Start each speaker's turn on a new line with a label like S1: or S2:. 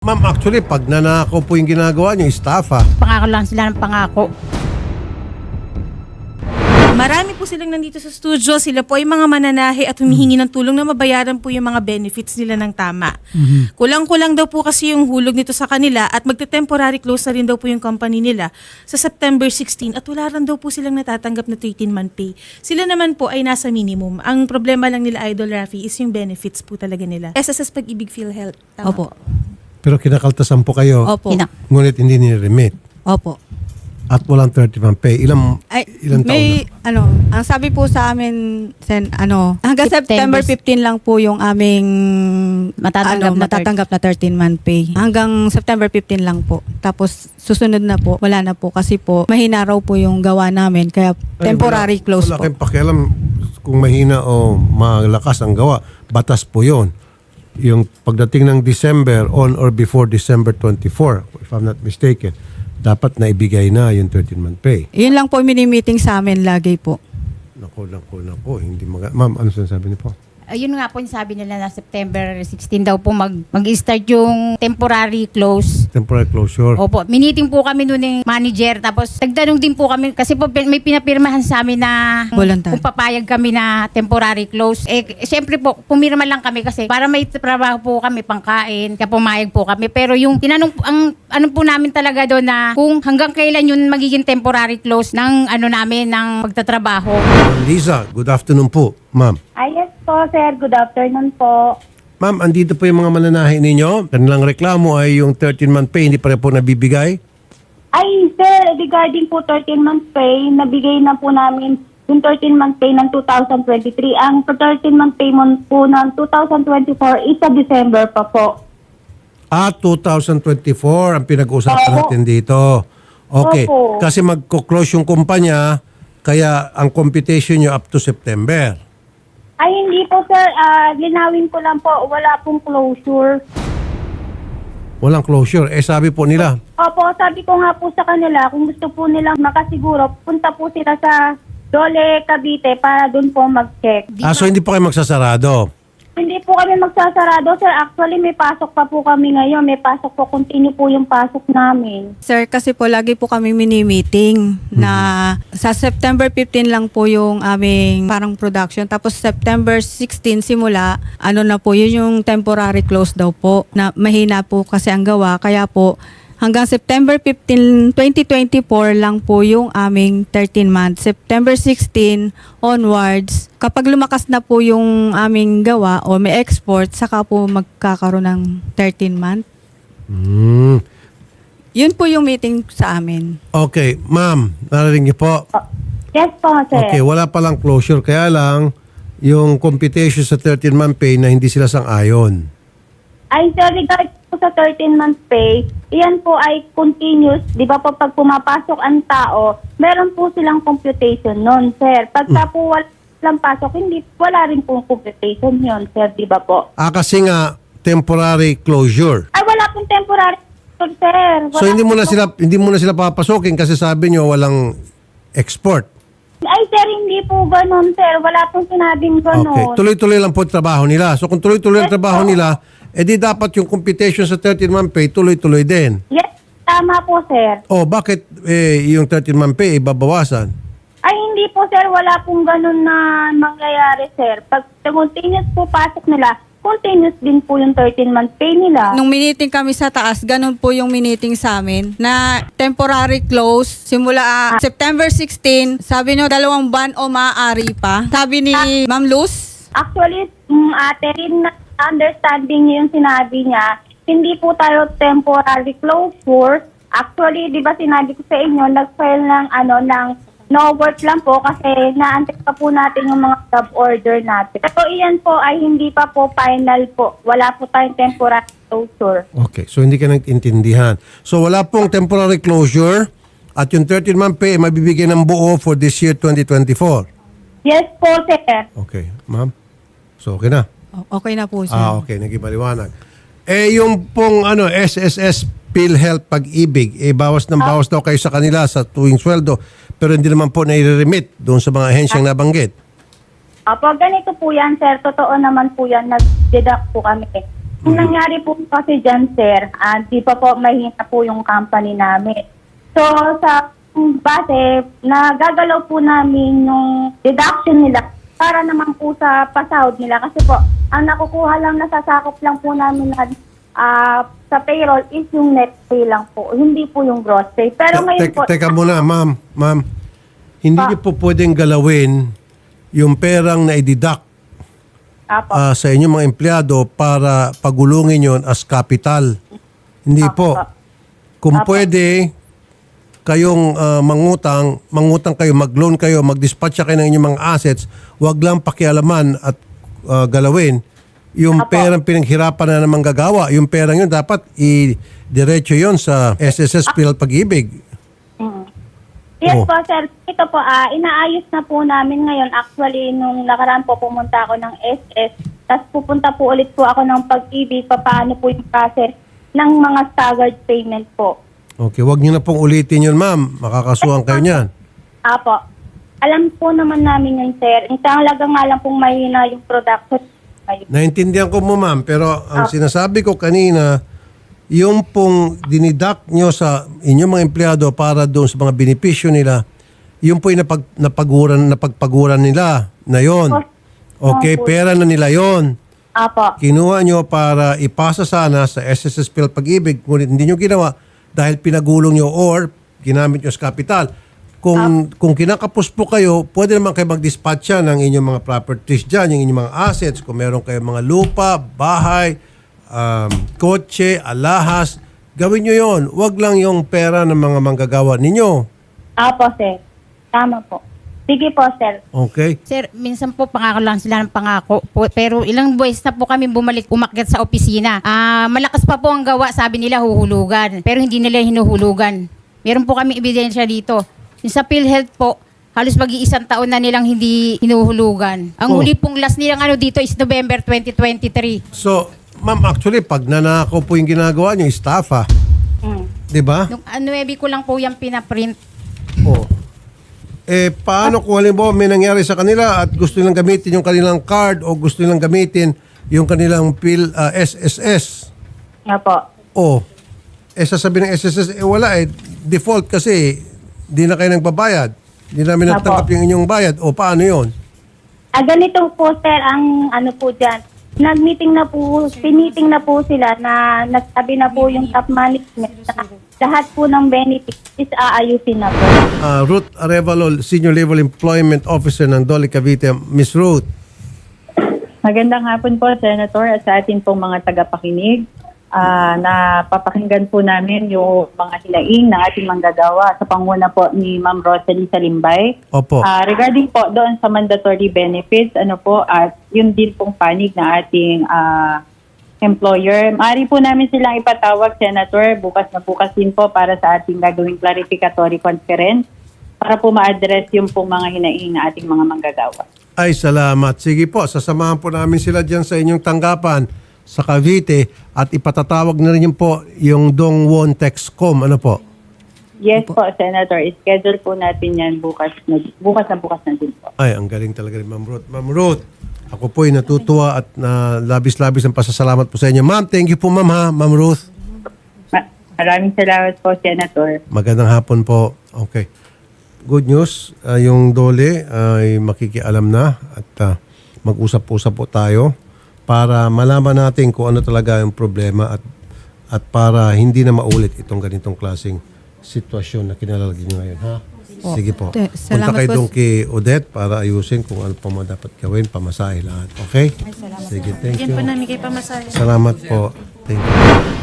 S1: Ma'am, actually, pag nanakaw po yung ginagawa niyo, staff ha.
S2: Pangako lang sila ng pangako.
S3: Marami po silang nandito sa studio. Sila po ay mga mananahi at humihingi ng tulong na mabayaran po yung mga benefits nila ng tama. Kulang-kulang daw po kasi yung hulog nito sa kanila at magte-temporary close na rin daw po yung company nila sa September 16 at wala rin daw po silang natatanggap na 13-month pay. Sila naman po ay nasa minimum. Ang problema lang nila, Idol Rafi, is yung benefits po talaga nila. SSS Pag-ibig PhilHealth. Tama
S2: Opo.
S3: po.
S1: Pero kinakaltasan po kayo.
S4: Opo.
S2: Ina-
S1: Ngunit hindi ni-remit.
S4: Opo.
S1: At walang 30 man pay. Ilang,
S4: Ay,
S1: ilang taon
S4: may, ano, ang sabi po sa amin, sen, ano, hanggang
S2: September.
S4: September 15 lang po yung aming
S2: Matatanggap
S4: ano,
S2: na
S4: matatanggap na 13 month pay. Hanggang September 15 lang po. Tapos susunod na po, wala na po kasi po mahina raw po yung gawa namin kaya
S1: Ay,
S4: temporary
S1: wala,
S4: close
S1: wala
S4: po.
S1: kayong pakialam kung mahina o malakas ang gawa. Batas po yon Yung pagdating ng December, on or before December 24, if I'm not mistaken, dapat na ibigay na yung 13-month pay.
S4: Yun lang po mini-meeting sa amin lagi po.
S1: Naku, naku, naku. Hindi maga- Ma'am, ano sinasabi niyo po?
S2: Ayun nga po yung sabi nila na September 16 daw po mag, mag-start yung temporary close.
S1: Temporary closure.
S2: Opo, miniting po kami noon ng manager tapos nagtanong din po kami kasi po pin- may pinapirmahan sa amin na
S4: Voluntary.
S2: kung papayag kami na temporary close. Eh siyempre po pumirma lang kami kasi para may trabaho po kami pangkain, kaya pumayag po kami. Pero yung tinanong ang ano po namin talaga doon na kung hanggang kailan yun magiging temporary close ng ano namin ng pagtatrabaho.
S1: Ma'am Liza, good afternoon po. Ma'am.
S5: Ah, yes po, sir. Good afternoon po.
S1: Ma'am, andito po yung mga mananahi ninyo. Kanilang reklamo ay yung 13-month pay, hindi pa rin po nabibigay.
S5: Ay, sir, regarding po 13-month pay, nabigay na po namin yung 13-month pay ng 2023. Ang 13-month payment po ng 2024 is sa December pa po.
S1: Ah, 2024 ang pinag-uusapan
S5: Opo.
S1: natin dito. Okay.
S5: Opo.
S1: Kasi magko-close yung kumpanya, kaya ang computation nyo up to September.
S5: Ay, hindi po, sir. Ah, linawin ko lang po, wala pong closure.
S1: Walang closure. Eh sabi po nila,
S5: Opo, sabi ko nga po sa kanila, kung gusto po nilang makasiguro, punta po sila sa Dole, Cavite para doon po mag-check.
S1: ah, so hindi po kayo magsasarado.
S5: Kami magsasarado, sir. Actually, may pasok pa po kami ngayon. May pasok po. Continue po yung pasok namin.
S4: Sir, kasi po lagi po kami mini-meeting na sa September 15 lang po yung aming parang production. Tapos September 16 simula, ano na po, yun yung temporary close daw po. Na mahina po kasi ang gawa. Kaya po, hanggang September 15, 2024 lang po yung aming 13 months. September 16 onwards, kapag lumakas na po yung aming gawa o may export, saka po magkakaroon ng 13 month.
S1: Hmm.
S4: Yun po yung meeting sa amin.
S1: Okay, ma'am, narinig niyo po.
S5: Yes po, sir.
S1: Okay, wala palang closure. Kaya lang, yung computation sa 13-month pay na hindi sila sang-ayon.
S5: Ay, sir, regard po sa 13-month pay, iyan po ay continuous. Di ba po pag pumapasok ang tao, meron po silang computation nun, sir. Pagka po walang pasok, hindi, wala rin po computation yun, sir. Di ba po?
S1: Ah, kasi nga, temporary closure.
S5: Ay, wala pong temporary, sir. Wala
S1: So hindi mo na sila hindi mo na sila papasokin kasi sabi nyo walang export.
S5: Ay, sir, hindi po ganun, sir. Wala pong sinabing ganun.
S1: Okay, tuloy-tuloy lang po ang trabaho nila. So kung tuloy-tuloy ang
S5: Yes,
S1: trabaho
S5: po.
S1: nila, edi dapat yung computation sa 13-month pay tuloy-tuloy din.
S5: Yes, tama po, sir.
S1: Oh, bakit eh, yung 13-month pay ibabawasan?
S5: Ay, hindi po, sir. Wala pong ganun na mangyayari, sir. Pag continuous po pasok nila, continuous din po yung 13-month pay nila.
S4: Nung miniting kami sa taas, ganun po yung miniting sa amin na temporary close simula ah, September 16. Sabi nyo, dalawang ban o maaari pa. Sabi ni Ma'am Luz,
S5: Actually, mm, ate, rin na understanding niyo yung sinabi niya, hindi po tayo temporary closure. Actually, di ba sinabi ko sa inyo, nag-file ng, ano, ng no work lang po kasi naantay pa po natin yung mga job order natin. So, iyan po ay hindi pa po final po. Wala po tayong temporary closure.
S1: Okay, so hindi ka nag-intindihan. So wala pong temporary closure at yung 13-month pay ay mabibigyan ng buo for this year 2024.
S5: Yes po, sir.
S1: Okay, ma'am. So okay na.
S4: Okay na po siya.
S1: Ah, okay. Nagibaliwanag. Eh, yung pong ano, SSS PhilHealth Pag-ibig, eh, bawas ng bawas daw kayo sa kanila sa tuwing sweldo, pero hindi naman po nai-remit doon sa mga ahensyang nabanggit.
S5: Apo, ganito po yan, sir. Totoo naman po yan. Nag-deduct po kami. Ang nangyari po kasi dyan, sir, ah, di pa po mahina po yung company namin. So, sa base, nagagalaw po namin yung deduction nila para naman po sa pasahod nila. Kasi po, ang nakukuha lang, nasasakop lang po namin na ah, sa payroll is yung net pay lang po, hindi po yung gross pay. Pero ngayon
S1: Te-
S5: po,
S1: teka muna, ma'am. Ma'am, hindi niyo po pwedeng galawin yung perang na i-deduct
S5: Apo.
S1: ah, sa inyong mga empleyado para pagulungin yon as capital. Hindi po. Kung pwede, kayong ah, mangutang, mangutang kayo, mag-loan kayo, mag-dispatch kayo ng inyong mga assets, wag lang pakialaman at ah, galawin yung
S5: Apo.
S1: perang pinaghirapan na naman gagawa. Yung perang yun, dapat i-diretso yon sa SSS Pilar Pag-ibig.
S5: Mm. Yes
S1: Oh.
S5: po, sir. Ito po, ah, inaayos na po namin ngayon. Actually, nung nakaraan po, pumunta ako ng SS. Tapos pupunta po ulit po ako ng pag-ibig. Paano po yung process ng mga staggered payment po.
S1: Okay, wag niyo na pong ulitin yun, ma'am. Makakasuhan kayo niyan.
S5: Apo. Alam po naman namin yun, sir. Ang talaga nga lang pong mahina yung production. ngayon.
S1: Naintindihan ko mo ma'am, pero ang sinasabi ko kanina, yung pong dinidak nyo sa inyong mga empleyado para doon sa mga benepisyo nila, yung po yung napag, napaguran, napagpaguran nila na yon. Okay, pera na nila yon.
S5: Apo.
S1: Kinuha nyo para ipasa sana sa SSS Pil Pag-ibig, ngunit hindi nyo ginawa dahil pinagulong nyo or ginamit nyo sa kapital. Kung, kung kinakapos po kayo, pwede naman kayo mag-dispatch yan ng inyong mga properties dyan, yung inyong mga assets. Kung meron kayo mga lupa, bahay, um, kotse, alahas, gawin nyo yon. Huwag lang yung pera ng mga manggagawa ninyo.
S5: Apo, sir. Tama po. Sige po, sir.
S1: Okay?
S2: Sir, minsan po pangako lang sila ng pangako po, pero ilang buwes na po kami bumalik umakyat sa opisina. Ah, malakas pa po ang gawa, sabi nila huhulugan, pero hindi nila hinuhulugan. Meron po kami ebidensya dito. Yung sa PhilHealth po, halos mag-iisang taon na nilang hindi hinuhulugan. Ang
S1: Oh.
S2: huli pong last nilang ano dito is November 2023.
S1: So, ma'am, actually, pag nanakaw po yung ginagawa nyo, staff ha.
S5: Mm.
S1: Di ba?
S2: Nung ano, ko lang po yung pinaprint.
S1: Oh. Eh, paano kung halimbawa may nangyari sa kanila at gusto nilang gamitin yung kanilang card o gusto nilang gamitin yung kanilang PIL, ah, SSS?
S5: Apo.
S1: O, eh sasabihin ng SSS, eh wala eh, default kasi di na kayo nagbabayad. Di namin
S5: Apo.
S1: natanggap yung inyong bayad. O, paano yon?
S5: Ah, ganito po, sir, ang ano po dyan. Nag-meeting na po, piniting na po sila na nagsabi na po yung top management na lahat po ng benefits is aayusin na po.
S1: Ah, Ruth Arevalo, Senior Level Employment Officer ng Dolly Cavite. Miss Ruth,
S6: Magandang hapon po, Senator, at sa atin pong mga tagapakinig. Ah, napapakinggan po namin yung mga hinaing ng ating manggagawa sa panguna po ni Ma'am Rosalie Salimbay.
S1: opo.
S6: Ah, regarding po doon sa mandatory benefits, ano po, at yun din pong panig ng ating ah, employer. Maaari po namin silang ipatawag, Senator, bukas na bukas din po para sa ating gagawing clarificatory conference para po ma-address yung pong mga hinaing ng ating mga manggagawa.
S1: Ay, salamat. Sige po, sasamahan po namin sila dyan sa inyong tanggapan sa Cavite at ipatatawag na rin yun po yung Dongwon Texcom. Ano po?
S6: Yes po, Senator. Schedule po natin yan bukas na bukas na bukas na din po.
S1: Ay, ang galing talaga ni Ma'am Ruth. Ma'am Ruth, ako po ay natutuwa at na labis-labis ang pasasalamat po sa inyo. Ma'am, thank you po ma'am ha, Ma'am Ruth.
S6: Ma- maraming salamat po, Senator.
S1: Magandang hapon po. Okay. Good news, ah, yung Dole ay makikialam na at ah, mag-usap-usap po tayo para malaman natin kung ano talaga yung problema at at para hindi na maulit itong ganitong klaseng sitwasyon na kinalalagay nyo ngayon, ha? Sige po.
S4: Te-
S1: Punta
S4: salamat
S1: kayo
S4: po.
S1: doon kay Odette para ayusin kung ano pa mga dapat gawin, pamasahe lahat. Okay? Sige, thank
S3: Yan po
S1: you.
S3: namin kay Pamasahe.
S1: Salamat po. Thank you.